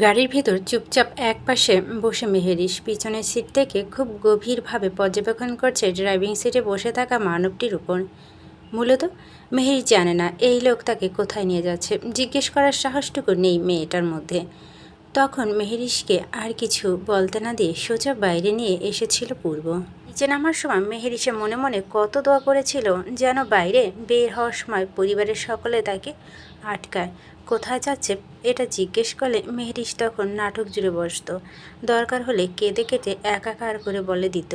গাড়ির ভিতর চুপচাপ এক পাশে বসে মেহেরিস পিছনের সিট থেকে খুব গভীরভাবে পর্যবেক্ষণ করছে ড্রাইভিং সিটে বসে থাকা মানবটির উপর। মূলত মেহেরিস জানে না এই লোক তাকে কোথায় নিয়ে যাচ্ছে। জিজ্ঞেস করার সাহসটুকু নেই মেয়েটার মধ্যে। তখন মেহেরিসকে আর কিছু বলতে না দিয়ে সোজা বাইরে নিয়ে এসেছিল পূর্ব। নিচে নামার সময় মেহেরিসে মনে মনে কত দোয়া করেছিল যেন বাইরে বের হওয়ার সময় পরিবারের সকলে তাকে আটকায়। কোথায় যাচ্ছে এটা জিজ্ঞেস করলে মেহরিশ তখন নাটক জুড়ে বসতো। দরকার হলে কেঁদে কেটে একাকার করে বলে দিত,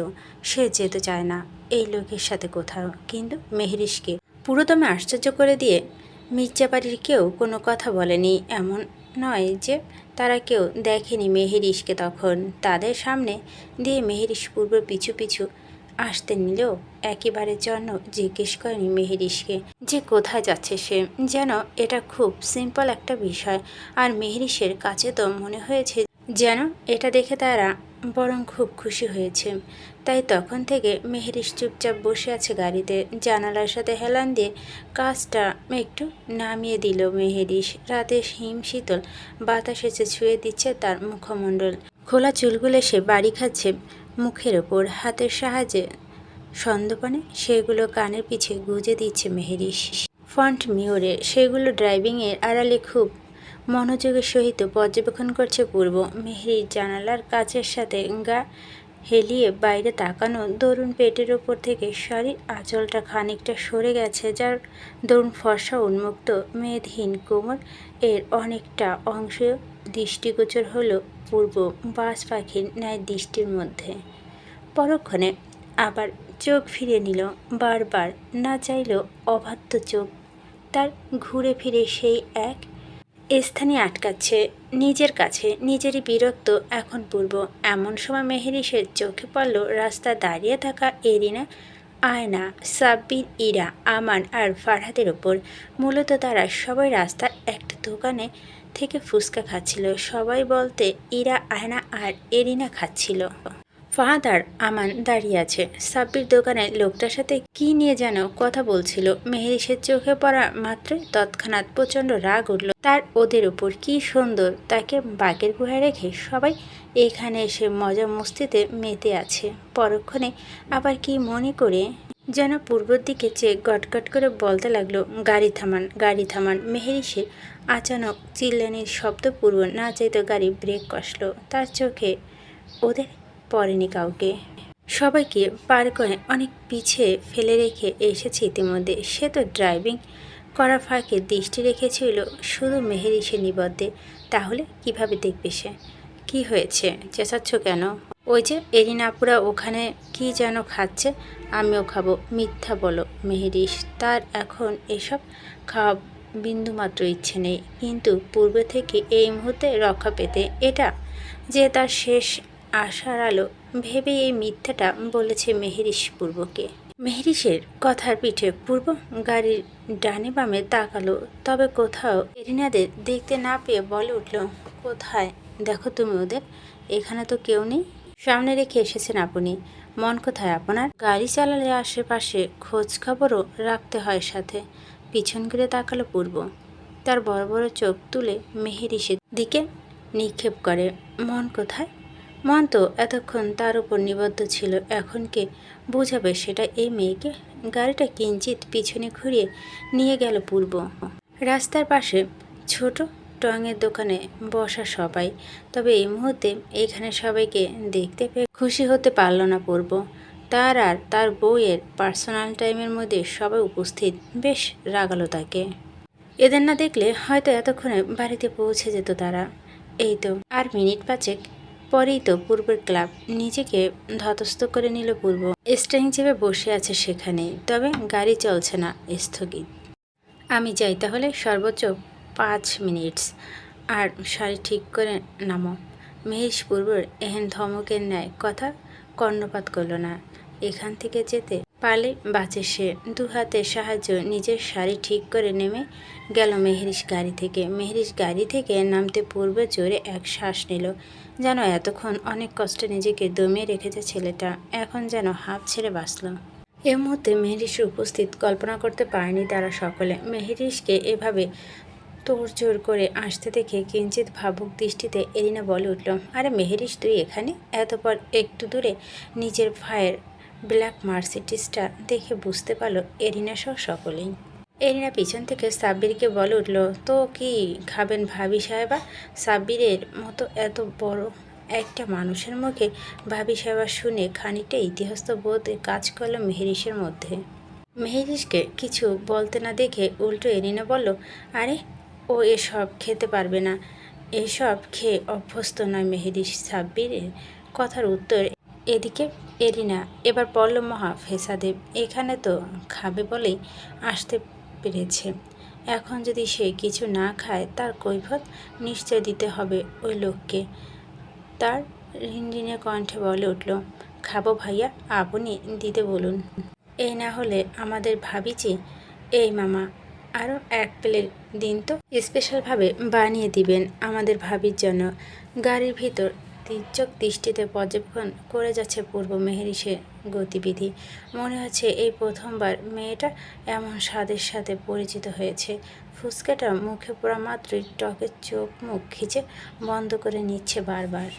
সে যেতে চায় না, এই লোকের সাথে কোথাও? কিন্তু মেহেরিসকে পুরোদমে আশ্চর্য করে দিয়ে মির্জা বাড়ির কেউ কোনো কথা বলেনি। এমন নয় যে তারা কেউ দেখেনি মেহেরিসকে তখন। তাদের সামনে দিয়ে মেহেরিস পূর্ব পিছু পিছু আসতে নিলেও একেবারের জন্য জিজ্ঞেস করেনি মেহেরিসকে যে কোথায় যাচ্ছে সে। যেন এটা খুব সিম্পল একটা বিষয়। আর মেহেরিসের কাছে তো মনে হয়েছে যেন এটা দেখে তারা বরং খুব খুশি হয়েছে। তাই তখন থেকে মেহেরিস চুপচাপ বসে আছে গাড়িতে। জানালার সাথে হেলান দিয়ে কাজটা একটু নামিয়ে দিল মেহেরিস রাতে হিম শীতল বাতাস এসে ছুঁয়ে দিচ্ছে তার মুখমণ্ডল। খোলা চুলগুলো সে বাড়ি খাচ্ছে। মুখের ওপর হাতের সাহায্যে। সন্দপানে সেগুলো কানের পিছে গুজে দিচ্ছে মেহেরিস ফ্রন্ট মিওরে সেগুলো ড্রাইভিংয়ের আড়ালে খুব মনোযোগের সহিত পর্যবেক্ষণ করছে পূর্ব। মেহেরির জানালার কাছের সাথে গা হেলিয়ে বাইরে তাকানো দরুন পেটের ওপর থেকে শাড়ির আঁচলটা খানিকটা সরে গেছে, যার দরুন ফর্সা উন্মুক্ত মেদহীন কোমর এর অনেকটা অংশ দৃষ্টিগোচর হলো পূর্ব বাস পাখির ন্যায় দৃষ্টির মধ্যে। পরক্ষণে আবার চোখ ফিরে নিল, বারবার না চাইলেও অবাধ্য চোখ। তার ঘুরে ফিরে সেই এক স্থানে আটকাচ্ছে, নিজের কাছে নিজেরই বিরক্ত। এখন পূর্ব এমন সময় মেহেরিসের চোখে পড়ল রাস্তা দাঁড়িয়ে থাকা এরিনা, আয়না, সাব্বির, ইরা, আমান আর ফারহাদের ওপর। মূলত তারা সবাই রাস্তার একটা দোকানে থেকে ফুচকা খাচ্ছিল। সবাই বলতে ইরা, আয়না আর এরিনা খাচ্ছিল। ফাহাদ আর আমান দাঁড়িয়ে আছে। সাব্বির দোকানের লোকটার সাথে কি নিয়ে যেন কথা বলছিল। মেহেরিসের চোখে পড়া মাত্রই তৎক্ষণাৎ প্রচণ্ড রাগ উঠল। তার ওদের উপর কি সুন্দর, তাকে বাঘের গুহায় রেখে সবাই এখানে এসে মজা মস্তিতে মেতে আছে। পরক্ষণে আবার কি মনে করে যেন পূর্বর দিকে চেয়ে গটগট করে বলতে লাগল, গাড়ি থামান গাড়ি থামান। মেহেরিসের আচানক চিল্লানির শব্দ পূর্ব না চাইতো গাড়ি ব্রেক কষলো। তার চোখে ওদের পড়েনি কাউকে। সবাইকে পার করে অনেক পিছিয়ে ফেলে রেখে এসেছে ইতিমধ্যে। সে তো ড্রাইভিং করা ফাঁকে দৃষ্টি রেখেছিল, শুধু মেহেরিসে নিবদ্ধে তাহলে কীভাবে দেখবে সে? কি হয়েছে? চেঁচাচ্ছ কেন? ওই যে এরিনাপুরা ওখানে কি যেন খাচ্ছে, আমিও খাব, মিথ্যা বলো মেহেরিস তার এখন এসব খাওয়া বিন্দুমাত্র ইচ্ছে নেই। কিন্তু পূর্বে থেকে এই মুহূর্তে রক্ষা পেতে এটা যে তার শেষ আশার আলো ভেবে এই মিথ্যাটা বলেছে মেহেরিস পূর্বকে। মেহেরিসের কথার পিঠে পূর্ব গাড়ির ডানে বামে তাকালো, তবে কোথাও এরিনাদের দেখতে না পেয়ে বলে উঠল, কোথায়? দেখো তুমি ওদের, এখানে তো কেউ নেই। সামনে রেখে এসেছেন আপনি। মন কোথায় আপনার? গাড়ি চালালে আশেপাশে খোঁজ খবরও রাখতে হয় সাথে। পিছন ঘিরে তাকালো পূর্ব। তার বড় বড় চোখ তুলে মেহেরিসের দিকে নিক্ষেপ করে। মন কোথায়? মন তো এতক্ষণ তার উপর নিবদ্ধ ছিল। এখন কে বোঝাবে সেটা এই মেয়েকে? গাড়িটা কিঞ্চিত পিছনে ঘুরিয়ে নিয়ে গেল পূর্ব। রাস্তার পাশে ছোট টঙের দোকানে বসা সবাই। তবে এই মুহূর্তে এখানে সবাইকে দেখতে পেয়ে খুশি হতে পারল না পূর্ব। তার আর তার বউয়ের পার্সোনাল টাইমের মধ্যে সবাই উপস্থিত। বেশ রাগালো তাকে। এদের না দেখলে হয়তো এতক্ষণে বাড়িতে পৌঁছে যেত তারা। এই তো আর মিনিট পাঁচেক পরেই তো পূর্বের ক্লাব নিজেকে ধতস্থ করে নিল পূর্ব। স্ট্যাং চেপে বসে আছে সেখানে, তবে গাড়ি চলছে না স্থগিত। আমি যাই তাহলে সর্বোচ্চ পাঁচ মিনিটস। আর শাড়ি ঠিক করে নামো। মহেশ পূর্বর এহেন ধমকের ন্যায় কথা কর্ণপাত করল না। এখান থেকে যেতে পালে বাঁচে সে। দু হাতের সাহায্য, নিজের শাড়ি ঠিক করে নেমে গেল মেহরিশ গাড়ি থেকে। মেহরিশ গাড়ি থেকে নামতে পূর্বে জোরে এক শ্বাস নিল, যেন এতক্ষণ অনেক কষ্টে নিজেকে দমিয়ে রেখেছে ছেলেটা। এখন যেন হাফ ছেড়ে বাঁচল। এ মুহূর্তে মেহরিশের উপস্থিত, কল্পনা করতে পারেনি তারা সকলে। মেহরিশকে এভাবে তোর জোর করে আসতে দেখে কিঞ্চিত ভাবুক দৃষ্টিতে এরিনা বলে উঠল, আরে মেহরিশ তুই এখানে? এতপর একটু দূরে নিজের ভাইয়ের ব্ল্যাক মার্সিডিসটা দেখে বুঝতে পারল এরিনা সহ সকলেই। এরিনা পিছন থেকে সাব্বিরকে বলে উঠল, তো কি খাবেন ভাবি সাহেবা? সাব্বিরের মতো এত বড় একটা মানুষের মুখে ভাবি সাহেবা শুনে খানিকটা ইতিহাস্ত বোধ কাজ করল মেহেরিসের মধ্যে। মেহেরিসকে কিছু বলতে না দেখে উল্টো এরিনা বলল, আরে, ও এসব খেতে পারবে না। এসব খেয়ে অভ্যস্ত নয় মেহেরিস সাব্বিরের। কথার উত্তর এদিকে, এরিনা, এবার পড়ল মহা ফেসাদেব এখানে তো খাবে বলেই আসতে পেরেছে। এখন যদি সে কিছু না খায়, তার কৈফত নিশ্চয় দিতে হবে ওই লোককে। তার রিনরিনে কণ্ঠে বলে উঠল, খাব ভাইয়া, আপনি দিতে বলুন। এই না হলে আমাদের ভাবিছি এই মামা আরও এক প্লেট দিন তো। স্পেশালভাবে বানিয়ে দিবেন আমাদের ভাবির জন্য। গাড়ির ভিতর তির্যক দৃষ্টিতে পর্যবেক্ষণ করে যাচ্ছে পূর্ব মেহেরিসের গতিবিধি। মনে হচ্ছে এই প্রথমবার মেয়েটা এমন স্বাদের সাথে পরিচিত হয়েছে। ফুচকাটা মুখে পড়া মাত্রই টকের চোখ মুখ খিচে বন্ধ করে নিচ্ছে বারবার।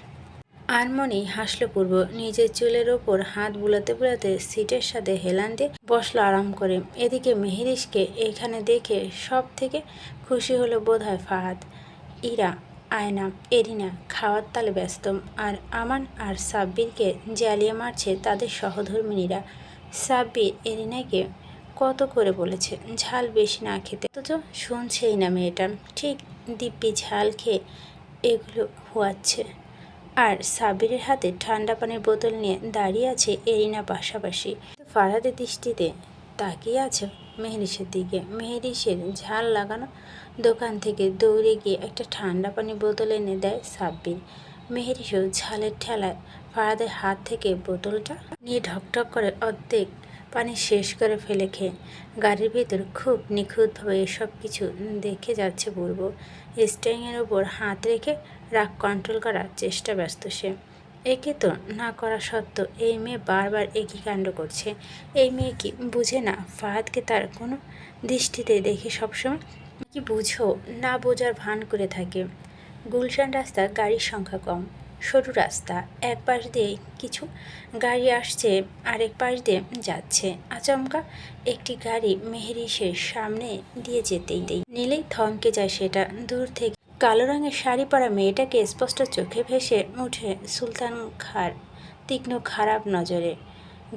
আনমনি হাসলো পূর্ব। নিজের চুলের ওপর হাত বুলাতে বুলাতে সিটের সাথে হেলান দিয়ে বসল আরাম করে। এদিকে মেহেরিসকে এখানে দেখে সব থেকে খুশি হলো বোধহয় ফাহাদ। ইরা আয়না, এরিনা, খাওয়ার তালে ব্যস্ত। আর আমান আর সাব্বিরকে জ্বালিয়ে মারছে তাদের সহধর্মিনীরা। সাব্বির এরিনাকে কত করে বলেছে, ঝাল বেশি না খেতে। অথচ শুনছেই না মেয়েটা, ঠিক দিব্যি ঝাল খেয়ে এগুলো হুয়াচ্ছে আর সাবিরের হাতে ঠান্ডা পানির বোতল নিয়ে দাঁড়িয়ে আছে এরিনা পাশাপাশি। ফারাদের দৃষ্টিতে তাকিয়ে আছে মেহরিসের দিকে। মেহরিসের ঝাল লাগানো দোকান থেকে দৌড়ে গিয়ে একটা ঠান্ডা পানি বোতল এনে দেয় সাব্বির। মেহরিসও ঝালের ঠেলায় ফারাদের হাত থেকে বোতলটা নিয়ে ঢকঢক করে অর্ধেক পানি শেষ করে ফেলে খেয়ে গাড়ির ভিতর খুব নিখুঁতভাবে এসব কিছু দেখে যাচ্ছে পূর্ব। স্টিয়ারিংয়ের ওপর হাত রেখে রাগ কন্ট্রোল করার চেষ্টা ব্যস্ত সে। একে তো না করা সত্ত্বেও এই মেয়ে বারবার একই কাণ্ড করছে। এই মেয়ে কি বুঝে না ফাহাদকে তার কোনো দৃষ্টিতে দেখে সবসময়? কি বুঝো? না বোঝার ভান করে থাকে। গুলশান রাস্তা, গাড়ির সংখ্যা কম। সরু রাস্তা, এক পাশ দিয়ে কিছু গাড়ি আসছে, আরেক পাশ দিয়ে যাচ্ছে। আচমকা একটি গাড়ি মেহেরিসের সামনে দিয়ে যেতেই দেই। নিলেই থমকে যায় সেটা। দূর থেকে কালো রঙের শাড়ি পরা মেয়েটাকে স্পষ্ট চোখে ভেসে উঠে সুলতান খার তীক্ষ্ণ খারাপ নজরে।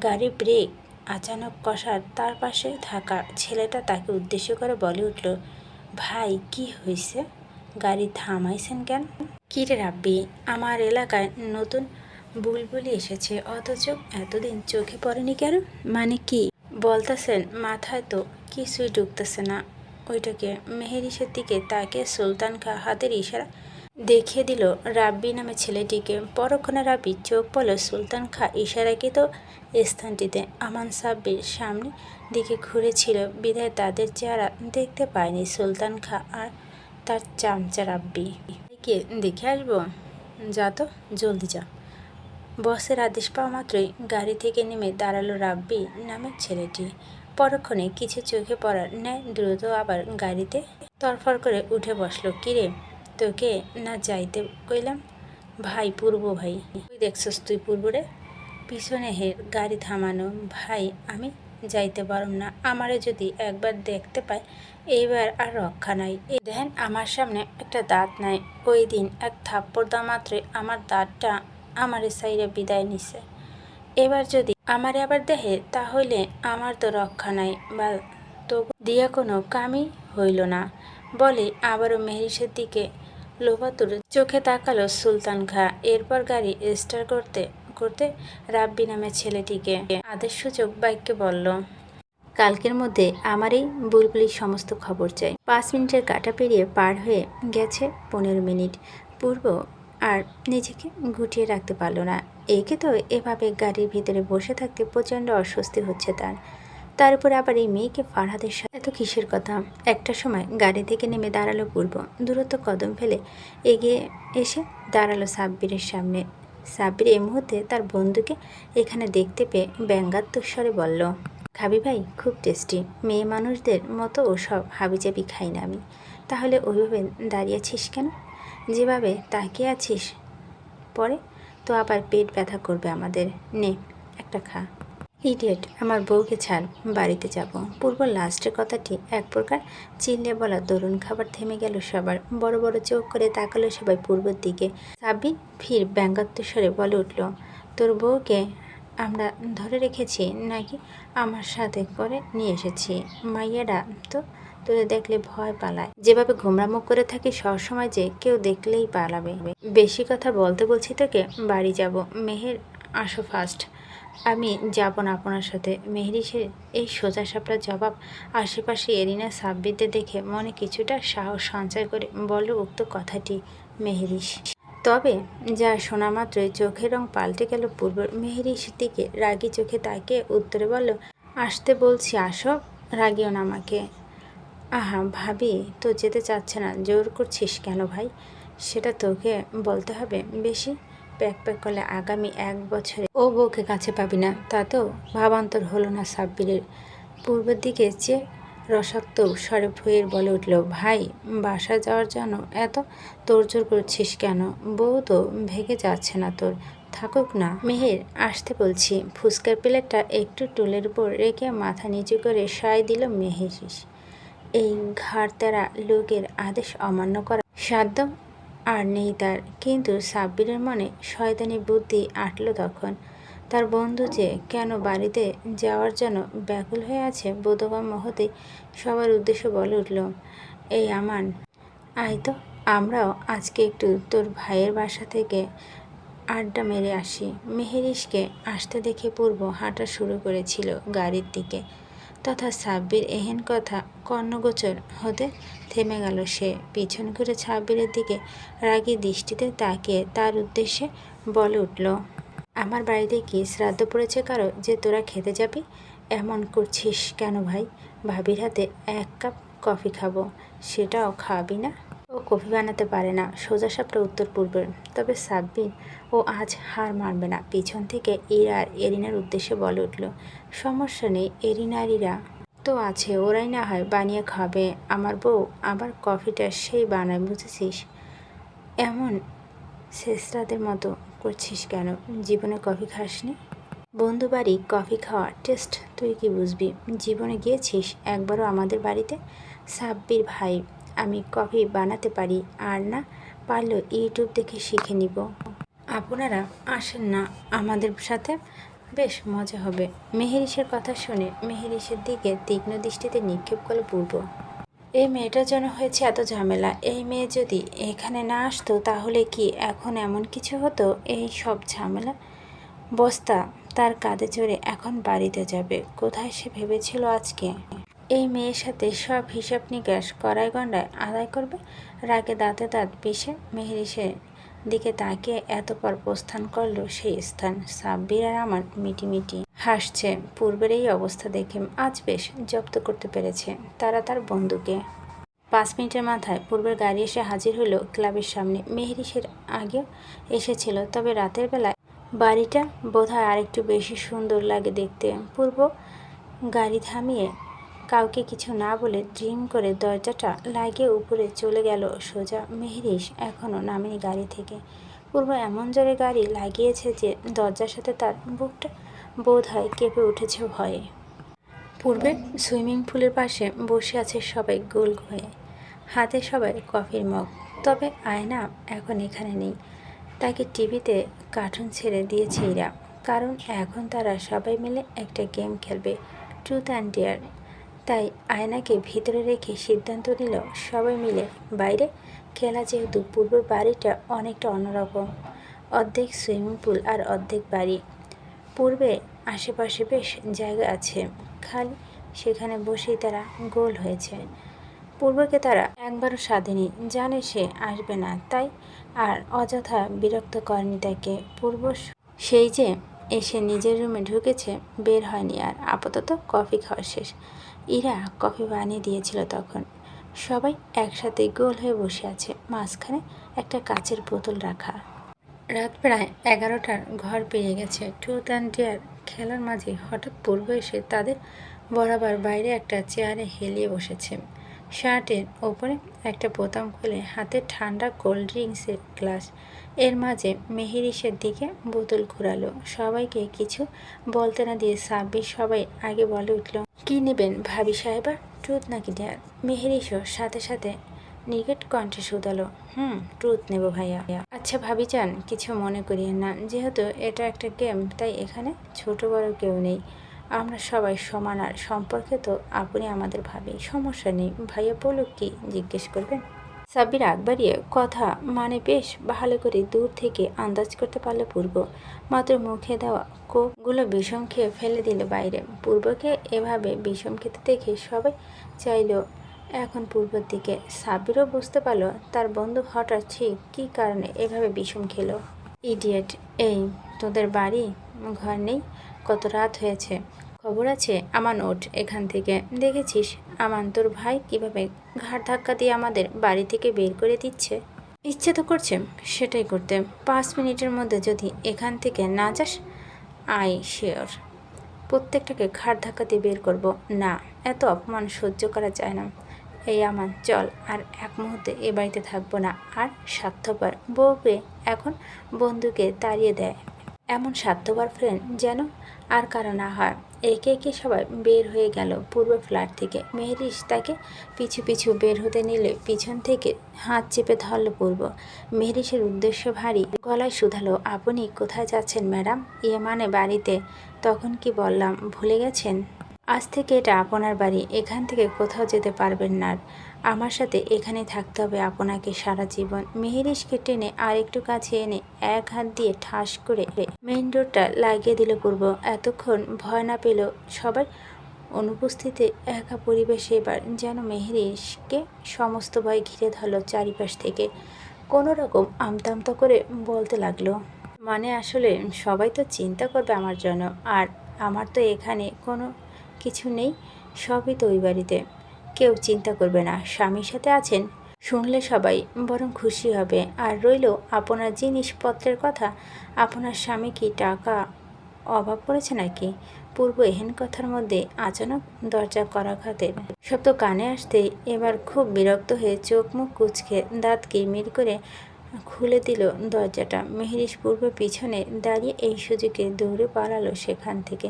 গাড়ি ব্রেক, আচানক কষার তার পাশে থাকা ছেলেটা তাকে উদ্দেশ্য করে বলে উঠল, ভাই, কি হয়েছে? গাড়ি থামাইছেন কেন? কিরে রাব্বি, আমার এলাকায় নতুন বুলবুলি এসেছে, অথচ এতদিন চোখে পড়েনি কেন? মানে কি? বলতেছেন, মাথায় তো কিছুই ঢুকতেছে না। ওইটাকে মেহেরিসের দিকে তাকে সুলতান খা হাতের ইশারা দেখিয়ে দিল রাব্বি নামে ছেলেটিকে। পরক্ষণে রাব্বি চোখ পড়ল সুলতান খা ইশারাকৃত স্থানটিতে? আমান সাব্বির সামনে দিকে ঘুরেছিল। বিধায় তাদের চেহারা দেখতে পায়নি সুলতান খা আর তার চামচা রাব্বি। কে দেখে আসব। যা তো, জলদি যা। বসের আদেশ পাওয়া মাত্রই গাড়ি থেকে নেমে দাঁড়াল রাব্বি নামের ছেলেটি। পরক্ষণে কিছু চোখে পড়ার ন্যায় দ্রুত আবার গাড়িতে তরফর করে উঠে বসল। কিরে, তোকে না যাইতে কইলাম? ভাই, পূর্ব ভাই। তুই দেখছস তুই পূর্বরে পিছনে হে, গাড়ি থামানো। ভাই, আমি যাইতে পারম না। আমারে যদি একবার দেখতে পাই এইবার আর রক্ষা নাই। দেখেন, আমার সামনে একটা দাঁত নাই। ওই দিন এক থাপ্পড় দা মাত্রই আমার দাঁতটা আমারে সাইরে বিদায় নিছে। এবার যদি আমারে আবার দেহে তাহলে আমার তো রক্ষা নাই। বা তো দিয়া কোনো কামই হইল না। বলে আবারও মেহরিসের দিকে লোভাতুর চোখে তাকালো সুলতান খা। এরপর গাড়ি স্টার করতে করতে রাব্বি নামে ছেলেটিকে আদেশ সূচক বাইককে বলল, কালকের মধ্যে আমার এই বুলবুলির সমস্ত খবর চাই। পাঁচ মিনিটের কাটা পেরিয়ে পার হয়ে গেছে পনেরো মিনিট। পূর্ব আর নিজেকে গুটিয়ে রাখতে পারল না। একে তো এভাবে গাড়ির ভিতরে বসে থাকতে প্রচণ্ড অস্বস্তি হচ্ছে তার। তার উপরে আবার এই মেয়েকে ফারহাদের সাথে এত কিসের কথা? একটা সময় গাড়ি থেকে নেমে দাঁড়াল পূর্ব। দূরত্ব কদম ফেলে এগিয়ে এসে দাঁড়াল সাব্বিরের সামনে। সাব্বির এই মুহূর্তে তার বন্ধুকে এখানে দেখতে পেয়ে ব্যঙ্গাত্মক স্বরে বলল, খাবি ভাই, খুব টেস্টি। মেয়ে মানুষদের মতো ওসব হাবিজাবি খাই না আমি। তাহলে ওইভাবে দাঁড়িয়েছিস কেন? যেভাবে তাকিয়ে আছিস? পরে তো আবার পেট ব্যথা করবে আমাদের। নে, একটা খা। ইডিয়েট, আমার বউকে ছাড়, বাড়িতে যাব। পূর্ব লাস্টের কথাটি এক প্রকার চিল্লে বলা দরুন খাবার থেমে গেল সবার। বড় বড় চোখ করে তাকালো সবাই পূর্বের দিকে। সাবি ফির ব্যঙ্গাত্মস্বরে বলে উঠল, তোর বউকে আমরা ধরে রেখেছি নাকি আমার সাথে করে নিয়ে এসেছি? মাইয়াডা তো তোদের দেখলে ভয় পালায়। যেভাবে ঘুমরামুখ করে থাকি, সবসময় যে কেউ দেখলেই পালাবে। বেশি কথা বলতে বলছি তোকে, বাড়ি যাব। মেহের, আসো ফার্স্ট আমি যাব না আপনার সাথে। মেহরিসের এই সোজা সাপড়া জবাব আশেপাশে এরিনা সাব্বিরদের দেখে মনে কিছুটা সাহস সঞ্চয় করে বলল উক্ত কথাটি মেহরিস তবে যা শোনা মাত্রই চোখের রং পাল্টে গেল পূর্বর। মেহরিস দিকে রাগী চোখে তাকে উত্তরে বলল, আসতে বলছি, আসো। রাগিও না আমাকে। আহা ভাবি, তো যেতে চাচ্ছে না। জোর করছিস কেন ভাই? সেটা তোকে বলতে হবে। বেশি প্যাক প্যাক করলে আগামী এক বছরে ও বউকে কাছে পাবি না। তাতেও ভাবান্তর হলো না সাব্বিরের। পূর্বের দিকে চেয়ে রসাক্ত স্বরে ভুয়ের বলে উঠল, ভাই বাসা যাওয়ার জন্য এত তোড়জোড় করছিস কেন? বউ তো ভেঙে যাচ্ছে না তোর। থাকুক না। মেহের আসতে বলছি। ফুচকার প্লেটটা একটু টুলের উপর রেখে মাথা নিচু করে সায় দিল মেহেরিস এই ঘাড়তেরা লোকের আদেশ অমান্য করা সাধ্য আর নেই তার। কিন্তু সাব্বিরের মনে শয়তানি বুদ্ধি আটল তখন। তার বন্ধু যে কেন বাড়িতে যাওয়ার জন্য ব্যাকুল হয়ে আছে বোধগম্য হতে সবার উদ্দেশ্য বলে উঠল, এই আমান, আয় তো, আমরাও আজকে একটু তোর ভাইয়ের বাসা থেকে আড্ডা মেরে আসি। মেহেরিসকে আসতে দেখে পূর্ব হাঁটা শুরু করেছিল গাড়ির দিকে। তথা সাব্বির এহেন কথা কর্ণগোচর হতে থেমে গেল। সে পিছন ঘুরে সাব্বিরের দিকে রাগি দৃষ্টিতে তাকে তার উদ্দেশ্যে বলে উঠল, আমার বাড়িতে কি শ্রাদ্ধ পড়েছে কারও যে তোরা খেতে যাবি? এমন করছিস কেন ভাই? ভাবির হাতে এক কাপ কফি খাব, সেটাও খাবি না? ও কফি বানাতে পারে না, সোজা সাপটা উত্তর পূর্বের তবে সাব্বির ও আজ হার মানবে না। পিছন থেকে ইরা এরিনার উদ্দেশ্যে বলে উঠল, সমস্যা নেই এরিনারিরা তো আছে, ওরাই না হয় বানিয়ে খাবে। আমার বউ আবার কফিটা সেই বানায়, বুঝেছিস? এমন শেষরাতের মতো করছিস কেন? জীবনে কফি খাসনি? বন্ধু বাড়ি, কফি খাওয়ার টেস্ট, তুই কি বুঝবি? জীবনে গিয়েছিস একবারও আমাদের বাড়িতে? সাব্বির ভাই আমি কফি বানাতে পারি, আর না পারলেও ইউটিউব দেখে শিখে নিব। আপনারা আসেন না আমাদের সাথে, বেশ মজা হবে। মেহেরিসের কথা শুনে মেহেরিসের দিকে তীক্ষ্ণ দৃষ্টিতে নিক্ষেপ করল পূর্ব। এই মেয়েটার জন্য হয়েছে এত ঝামেলা। এই মেয়ে যদি এখানে না আসতো, তাহলে কি এখন এমন কিছু হতো? এই সব ঝামেলা? বস্তা তার কাঁধে চড়ে এখন বাড়িতে যাবে। কোথায় সে ভেবেছিল আজকে? এই মেয়ের সাথে সব হিসাব নিকাশ কড়াই গন্ডায় আদায় করবে? রাগে দাঁতে দাঁত পিষে মেহেরিসের দিকে তাকিয়ে এত পর প্রস্থান করল সেই স্থান। সাব্বির আর আমার মিটিমিটি। হাসছে। পূর্বের এই অবস্থা দেখে আজ বেশ জব্দ করতে পেরেছে তারা তার বন্ধুকে। পাঁচ মিনিটের মাথায় পূর্বের গাড়ি এসে হাজির হলো ক্লাবের সামনে। মেহরিসের আগে এসেছিল, তবে রাতের বেলায় বাড়িটা বোধহয় আরেকটু বেশি সুন্দর লাগে দেখতে। পূর্ব গাড়ি থামিয়ে কাউকে কিছু না বলে ড্রিম করে দরজাটা লাগিয়ে উপরে চলে গেল সোজা মেহরিস এখনও নামেনি গাড়ি থেকে। পূর্ব এমন জোরে গাড়ি লাগিয়েছে যে দরজার সাথে তার বুকটা বোধ হয় কেঁপে উঠেছে ভয়ে। পূর্বে সুইমিং পুলের পাশে বসে আছে সবাই গোল হয়ে। হাতে সবাই কফির মগ। তবে আয়না এখন এখানে নেই। তাকে টিভিতে কার্টুন ছেড়ে দিয়েছে এরা। কারণ এখন তারা সবাই মিলে একটা গেম খেলবে। Truth and dare. তাই আয়নাকে ভিতরে রেখে সিদ্ধান্ত নিল সবাই মিলে বাইরে। খেলা যেহেতু পূর্বের বাড়িটা অনেকটা অন্যরকম। অর্ধেক সুইমিং পুল আর অর্ধেক বাড়ি। পূর্বে আশেপাশে বেশ জায়গা আছে। খালি সেখানে বসেই তারা গোল হয়েছে। পূর্বকে তারা একবারও সাধেনি, জানে সে আসবে না, তাই আর অযথা বিরক্ত করেনি তাকে। পূর্ব সেই যে এসে নিজের রুমে ঢুকেছে, বের হয়নি আর। আপাতত কফি খাওয়া শেষ। ইরা কফি বানিয়ে দিয়েছিল তখন। সবাই একসাথে গোল হয়ে বসে আছে। মাঝখানে একটা কাচের বোতল রাখা। রাত প্রায় এগারোটার ঘর পেয়ে গেছে। ট্রুথ অ্যান্ড ডেয়ার খেলার মাঝে হঠাৎ পূর্ব এসে তাদের বরাবর বাইরে একটা চেয়ারে হেলিয়ে বসেছে। শার্টের ওপরে একটা বোতাম খুলে হাতে ঠান্ডা কোল্ড ড্রিঙ্কসের গ্লাস। এর মাঝে মেহেরিসের দিকে বোতল ঘুরালো। সবাইকে কিছু বলতে না দিয়ে সাব্বির সবাই আগে বলে উঠল কি নেবেন ভাবি সাহেবা? ট্রুথ নাকি ডেয়ার মেহেরিসও সাথে সাথে। নিকেট কণ্ঠে শুধালো, হুম ট্রুথ নেব ভাইয়া। আচ্ছা ভাবি চান, কিছু মনে করিয়েন না। যেহেতু এটা একটা গেম, তাই এখানে ছোট বড় কেউ নেই। আমরা সবাই সমান আর সম্পর্কে তো আপনি আমাদের ভাবি, সমস্যা নেই। ভাইয়া বলুক কি, জিজ্ঞেস করবেন? সাব্বির আকবরিয়ে কথা মানে বেশ ভালো করে দূর থেকে আন্দাজ করতে পারল পূর্ব। মাত্র মুখে দেওয়া কোকগুলো বিষম খেয়ে ফেলে দিল বাইরে। পূর্বকে এভাবে বিষম খেতে দেখে সবাই চাইলো, এখন পূর্বের দিকে। সাব্বিরও বুঝতে পারল তার বন্ধু হঠাৎ ঠিক কী কারণে এভাবে বিষম খেলো। ইডিয়েট, এই তোদের বাড়ি? ঘর নেই? কত রাত হয়েছে? খবর আছে, আমার ওঠ এখান থেকে দেখেছিস? আমান তোর ভাই কীভাবে ঘাড় ধাক্কা দিয়ে আমাদের বাড়ি থেকে বের করে দিচ্ছে? ইচ্ছে তো করছে সেটাই করতে। পাঁচ মিনিটের মধ্যে যদি এখান থেকে না যাস আই শিওর। প্রত্যেকটাকে ঘাড় ধাক্কা দিয়ে বের করব। না, এত অপমান সহ্য করা যায় না। এই আমান, চল, আর এক মুহূর্তে এ বাড়িতে থাকব না। আর স্বার্থপর বউকে এখন বন্ধুকে তাড়িয়ে দেয়। এমন স্বার্থপর ফ্রেন্ড যেন আর কারও না হয়। একে একে সবাই বের হয়ে গেল পূর্ব ফ্ল্যাট থেকে। মেহরিস তাকে পিছু পিছু বের হতে নিলে পিছন থেকে হাত চেপে ধরল পূর্ব। মেহরিসের উদ্দেশ্য ভারী গলায় শুধালো, আপনি কোথায় যাচ্ছেন ম্যাডাম? ইয়ে মানে বাড়িতে? তখন কি বললাম, ভুলে গেছেন? আজ থেকে এটা আপনার বাড়ি। এখান থেকে কোথাও যেতে পারবেন না। আমার সাথে এখানে থাকতে হবে, আপনাকে সারা জীবন। মেহেরিশকে টেনে আর একটু কাছে এনে এক হাত দিয়ে ঠাস করে মেইন ডোরটা লাগিয়ে দিল পূর্ব। এতক্ষণ ভয় না পেল সবাই অনুপস্থিতি একা পরিবেশে এবার যেন মেহেরিশকে সমস্ত ভয় ঘিরে ধরল চারিপাশ থেকে। কোনো রকম আমতামতা করে বলতে লাগল মানে আসলে সবাই তো চিন্তা করবে আমার জন্য, আর আমার তো এখানে কোনো কিছু নেই, সবই তো ওই বাড়িতে। কেউ চিন্তা করবে না। স্বামীর সাথে আছেন? শুনলে সবাই, বরং খুশি হবে। আর রইল আপনার জিনিসপত্রের কথা, আপনার স্বামী কি টাকা অভাব পড়েছে নাকি? পূর্ব এহেন কথার মধ্যে আচানক দরজা করা খাতের শব্দ কানে আসতেই এবার খুব বিরক্ত হয়ে চোখ মুখ কুচকে দাঁত কিরমির করে খুলে দিল দরজাটা। মেহরিশ পূর্ব পিছনে দাঁড়িয়ে এই সুযোগে দৌড়ে পালালো সেখান থেকে।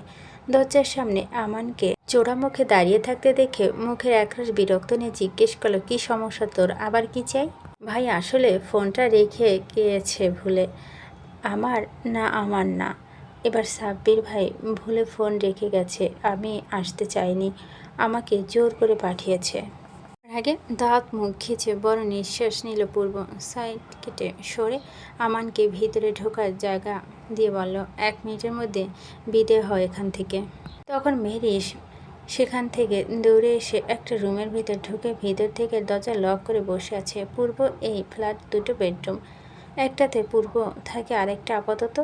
দরজার সামনে আমানকে চোরা মুখে দাঁড়িয়ে থাকতে দেখে মুখের একরাশ বিরক্ত নিয়ে জিজ্ঞেস করল, কি সমস্যা তোর? আবার কি চাই? ভাই, আসলে ফোনটা রেখে গিয়েছে ভুলে। আমার না আমার না। এবার সাব্বির ভাই ভুলে ফোন রেখে গেছে। আমি আসতে চাইনি। আমাকে জোর করে পাঠিয়েছে। আগে দাঁত, মুখ খিচে বড় নিঃশ্বাস নিল পূর্ব সাইড কেটে সরে আমানকে ভিতরে ঢোকার জায়গা দিয়ে বলল, এক মিনিটের মধ্যে বিদে হয় এখান থেকে। তখন মেরিস সেখান থেকে দৌড়ে এসে একটা রুমের ভিতর ঢুকে ভিতর থেকে দরজা লক করে বসে আছে। পূর্ব এই ফ্ল্যাট দুটো বেডরুম। একটাতে পূর্ব থাকে, আরেকটা আপাতত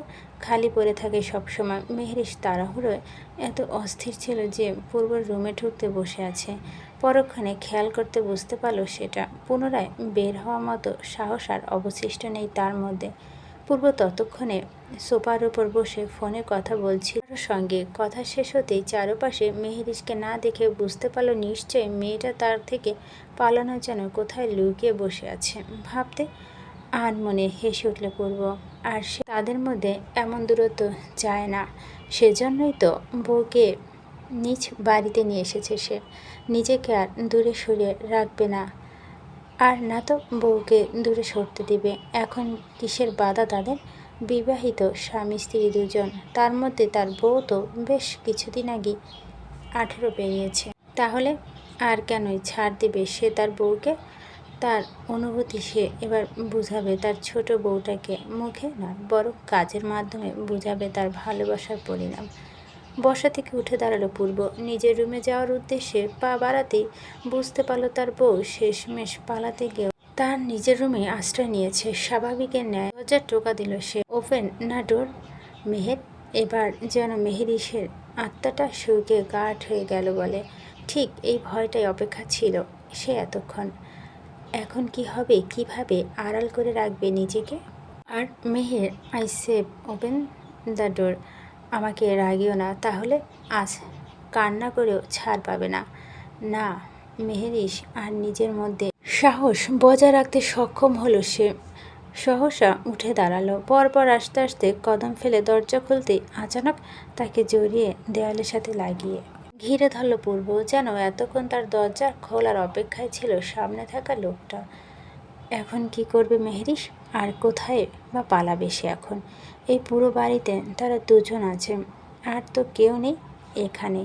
খালি পড়ে থাকে সবসময়। মেহরিশ তাড়াহুড়োয় এত অস্থির ছিল যে পূর্বর রুমে ঢুকতে বসে আছে। পরক্ষণে খেয়াল করতে বুঝতে পারল সেটা। পুনরায় বের হওয়ার মতো সাহস আর অবশিষ্ট নেই তার মধ্যে। পূর্ব ততক্ষণে সোফার উপর বসে ফোনে কথা বলছিল সঙ্গে। কথা শেষ হতেই চারপাশে মেহেরিশকে না দেখে বুঝতে পারল নিশ্চয়ই মেয়েটা তার থেকে পালানোর জন্য কোথায় লুকিয়ে বসে আছে। ভাবতে আর মনে হেসে উঠলে পূর্ব। আর সে তাদের মধ্যে এমন দূরত্ব যায় না। সেজন্যই তো বউকে নিজ বাড়িতে নিয়ে এসেছে সে। নিজেকে আর দূরে সরিয়ে রাখবে না। আর না তো বউকে দূরে সরতে দিবে। এখন কিসের বাধা তাদের? বিবাহিত স্বামী, স্ত্রী দুজন। তার মধ্যে তার বউ তো বেশ কিছুদিন আগে আঠেরো পেরিয়েছে। তাহলে আর কেনই ছাড় দিবে সে তার বউকে? তার অনুভূতি সে এবার বুঝাবে। তার ছোট বউটাকে মুখে না বড় কাজের মাধ্যমে বুঝাবে তার ভালোবাসার পরিণাম। বসা থেকে উঠে দাঁড়াল পূর্ব। নিজের রুমে যাওয়ার উদ্দেশ্যে পা বাড়াতেই বুঝতে পারল তার বউ শেষমেশ পালাতে গিয়েও তার নিজের রুমে আশ্রয় নিয়েছে। স্বাভাবিকের ন্যায় দরজার টোকা দিল সে। ওপেন, না ডোর। মেহের, এবার যেন মেহেরিসের আত্মাটা শুকে গাঢ় হয়ে গেল বলে। ঠিক এই ভয়টাই অপেক্ষা ছিল সে এতক্ষণ। এখন কি হবে, কীভাবে আড়াল করে রাখবে নিজেকে? আর Meher, I save, open the door. আমাকে রাগিও না, তাহলে আজ কান্না করেও ছাড় পাবে না। না, মেহেরিস আর নিজের মধ্যে সাহস বজায় রাখতে সক্ষম হলো সে। সহসা উঠে দাঁড়াল। পরপর আস্তে আস্তে কদম ফেলে দরজা খুলতেই আচানক তাকে জড়িয়ে দেয়ালের সাথে লাগিয়ে ঘিরে ধরল পূর্ব, যেন এতক্ষণ তার দরজা খোলার অপেক্ষায় ছিল সামনে থাকা লোকটা। এখন কি করবে মেহরিস? আর কোথায় বা পালাবে সে এখন? এই পুরো বাড়িতে তারা দুজন আছে। আর তো কেউ নেই এখানে।